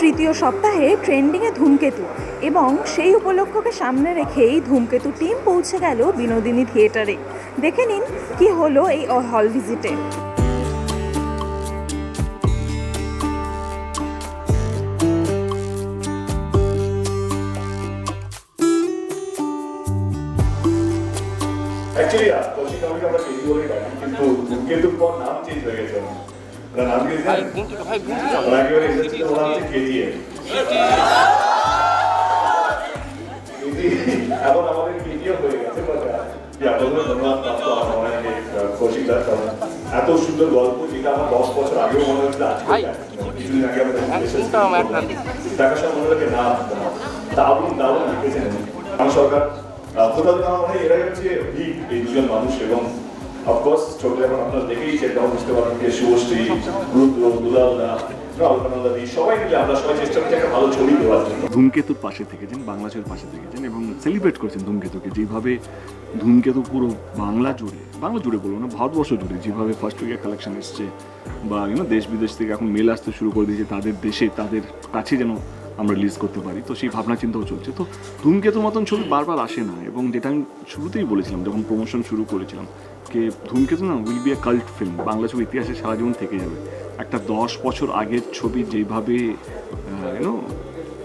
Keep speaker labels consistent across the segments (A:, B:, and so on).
A: তৃতীয় সপ্তাহে ট্রেন্ডিংয়ে ধূমকেতু এবং সেই উপলক্ষকে সামনে রেখেই ধূমকেতু টিম পৌঁছে গেল বিনোদিনী থিয়েটারে। দেখে নিন কি হলো এই হল ভিজিটে।
B: কিন্তু কিন্তু পর নাম চেঞ্জ হয়ে গেছে এখন আমাদের হয়ে গেছে মনে হয় কৌশিক দাস কারণ এত সুন্দর গল্প যেটা আমার দশ বছর আগেও মনে হচ্ছে কিছুদিন আগে আমাদের দেখার সময় মনে হচ্ছে না দারুণ দারুণ লিখেছেন আমার সরকার কোথাও না মানে এরা হচ্ছে এই দুজন মানুষ এবং অফকোর্স ছোট এখন আপনারা দেখেই সেটাও বুঝতে পারেন যে শুভশ্রী রুদ্র দুলালদা সবাই মিলে আমরা সবাই চেষ্টা করছি একটা ভালো
C: ধূমকেতুর পাশে থেকেছেন বাংলা ছবির পাশে থেকেছেন এবং সেলিব্রেট করেছেন ধূমকেতুকে। যেভাবে ধূমকেতু পুরো বাংলা জুড়ে বাংলা জুড়ে বলব না, ভারতবর্ষ জুড়ে যেভাবে ফার্স্ট উইকের কালেকশন এসছে বা ইউনো দেশ বিদেশ থেকে এখন মেল আসতে শুরু করে দিয়েছে, তাদের দেশে, তাদের কাছে যেন আমরা রিলিজ করতে পারি। তো সেই ভাবনা চিন্তাও চলছে। তো ধূমকেতুর মতন ছবি বারবার আসে না এবং যেটা আমি শুরুতেই বলেছিলাম, যখন প্রমোশন শুরু করেছিলাম কে ধূমকেতু না will be a cult film Bangla ছবি ইতিহাসে সারা জীবন থেকে যাবে। একটা দশ বছর আগের ছবি যেভাবে ইউনো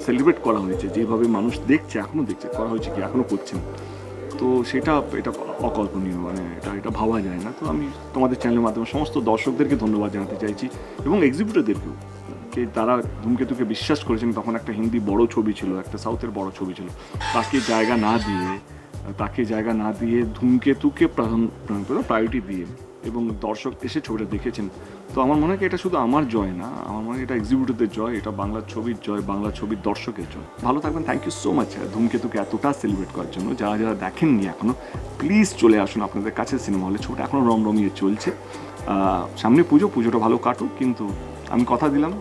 C: সেলিব্রেট করা হয়েছে, যেভাবে মানুষ দেখছে এখনও দেখছে, করা হয়েছে কি এখনও করছেন তো সেটা, এটা অকল্পনীয় মানে এটা এটা ভাবা যায় না। তো আমি তোমাদের চ্যানেলের মাধ্যমে সমস্ত দর্শকদেরকে ধন্যবাদ জানাতে চাইছি এবং এক্সিবিটরদেরকেও কে তারা ধূমকেতুকে বিশ্বাস করেছেন তখন একটা হিন্দি বড় ছবি ছিল, একটা সাউথের বড় ছবি ছিল। তাকে জায়গা না দিয়ে, তাকে জায়গা না দিয়ে ধূমকেতুকে প্রায়োরিটি দিয়ে এবং দর্শক এসে ছবিটা দেখেছেন। তো আমার মনে হয় এটা শুধু আমার জয় না, আমার মনে হয় এটা এক্সিবিটরদের জয়, এটা বাংলা ছবির জয়, বাংলা ছবির দর্শকের জয়। ভালো থাকবেন থ্যাংক ইউ সো মাচ ধূমকেতুকে এতটা সেলিব্রেট করার জন্য। যারা যারা দেখেননি এখনও প্লিজ চলে আসুন আপনাদের কাছে সিনেমা হলে ছবিটা এখনও রমরমিয়ে চলছে। সামনে পুজো, পুজোটা ভালো কাটুক, কিন্তু আমি কথা দিলাম।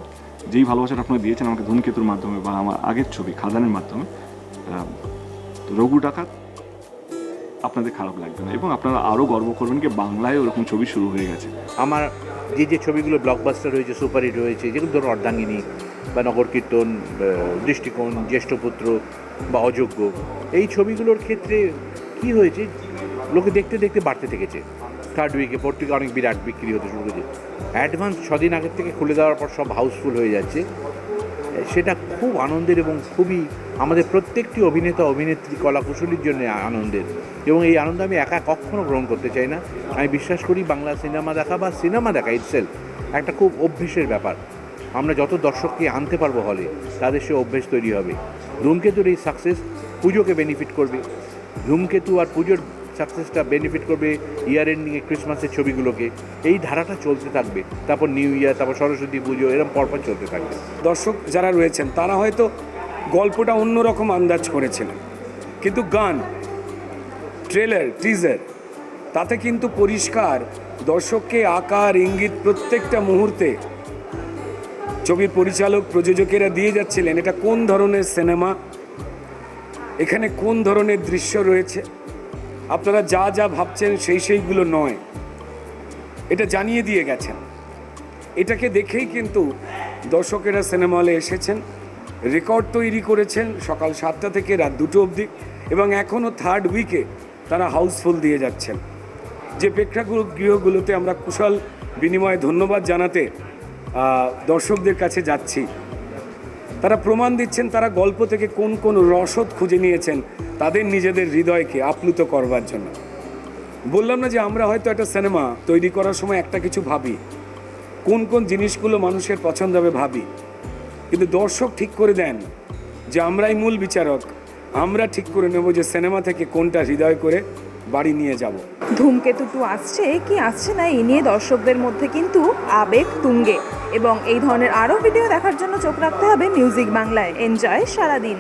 C: যেই ভালোবাসাটা আপনারা দিয়েছেন আমাকে ধূমকেতুর মাধ্যমে বা আমার আগের ছবি, খাদানের মাধ্যমে রঘু ডাকাত আপনাদের খারাপ লাগবে না। এবং আপনারা আরও গর্ব করবেন কি বাংলায় ওরকম ছবি শুরু হয়ে গেছে।
D: আমার যে যে ছবিগুলো ব্লকবাস্টার হয়েছে সুপারহিট রয়েছে, যেগুলো ধরুন অর্ধাঙ্গিনী বা নগর কীর্তন দৃষ্টিকোণ জ্যেষ্ঠপুত্র বা অযোগ্য, এই ছবিগুলোর ক্ষেত্রে কি হয়েছে? লোকে দেখতে দেখতে বাড়তে থেকেছে। থার্ড উইকে পত্রিকা অনেক বিরাট বিক্রি হতে শুরু করেছে। অ্যাডভান্স ছদিন আগের থেকে খুলে দেওয়ার পর সব হাউসফুল হয়ে যাচ্ছে। সেটা খুব আনন্দের এবং খুবই আমাদের প্রত্যেকটি অভিনেতা, অভিনেত্রী, কলাকুশলীর জন্য আনন্দের। এবং এই আনন্দ আমি একা কখনো গ্রহণ করতে চাই না। আমি বিশ্বাস করি বাংলা সিনেমা দেখা বা সিনেমা দেখা ইটসেলফ একটা খুব অভ্যেসের ব্যাপার। আমরা যত দর্শককে আনতে পারব হলে তাদের সে অভ্যেস তৈরি হবে। ধূমকেতুর এই সাকসেস পুজোকে বেনিফিট করবে। ধূমকেতু আর পুজোর সাকসেসটা বেনিফিট করবে ইয়ার এন্ডিংয়ে ক্রিসমাসের ছবিগুলোকে। এই ধারাটা চলতে থাকবে। তারপর নিউ ইয়ার তারপর সরস্বতী পুজো এরকম পরপর চলতে থাকবে।
E: দর্শক যারা রয়েছেন, তারা হয়তো গল্পটা অন্যরকম আন্দাজ করেছিলেন কিন্তু গান ট্রেলার টিজার তাতে কিন্তু পরিষ্কার। দর্শককে আকার, ইঙ্গিত প্রত্যেকটা মুহূর্তে ছবির পরিচালক, প্রযোজকেরা দিয়ে যাচ্ছিলেন, এটা কোন ধরনের সিনেমা এখানে কোন ধরনের দৃশ্য রয়েছে? আপনারা যা যা ভাবছেন সেই সেইগুলো নয়। এটা জানিয়ে দিয়ে গেছেন। এটাকে দেখেই কিন্তু দর্শকেরা সিনেমা হলে এসেছেন, রেকর্ড তৈরি করেছেন সকাল সাতটা থেকে রাত দুটো অবধি এবং এখনও থার্ড উইকে তারা হাউসফুল দিয়ে যাচ্ছেন। যে প্রেক্ষাগৃহ গৃহগুলোতে আমরা কুশল বিনিময়ে ধন্যবাদ জানাতে দর্শকদের কাছে যাচ্ছি। তারা প্রমাণ দিচ্ছেন তারা গল্প থেকে কোন কোন রসদ খুঁজে নিয়েছেন তাদের নিজেদের হৃদয়কে আপ্লুত করবার জন্য। বললাম না যে আমরা হয়তো একটা সিনেমা তৈরি করার সময় একটা কিছু ভাবি। কোন কোন জিনিসগুলো মানুষের পছন্দ হবে ভাবি। কিন্তু দর্শক ঠিক করে দেন যে আমরাই মূল বিচারক। আমরা ঠিক করে নেব যে সিনেমা থেকে কোনটা হৃদয় করে বাড়ি নিয়ে যাব।
A: ধূমকেতু টু আসছে, কি আসছে না এই নিয়ে দর্শকদের মধ্যে কিন্তু আবেগ তুঙ্গে। এবং এই ধরনের আরও ভিডিও দেখার জন্য চোখ রাখতে হবে মিউজিক বাংলায়। এনজয় সারাদিন।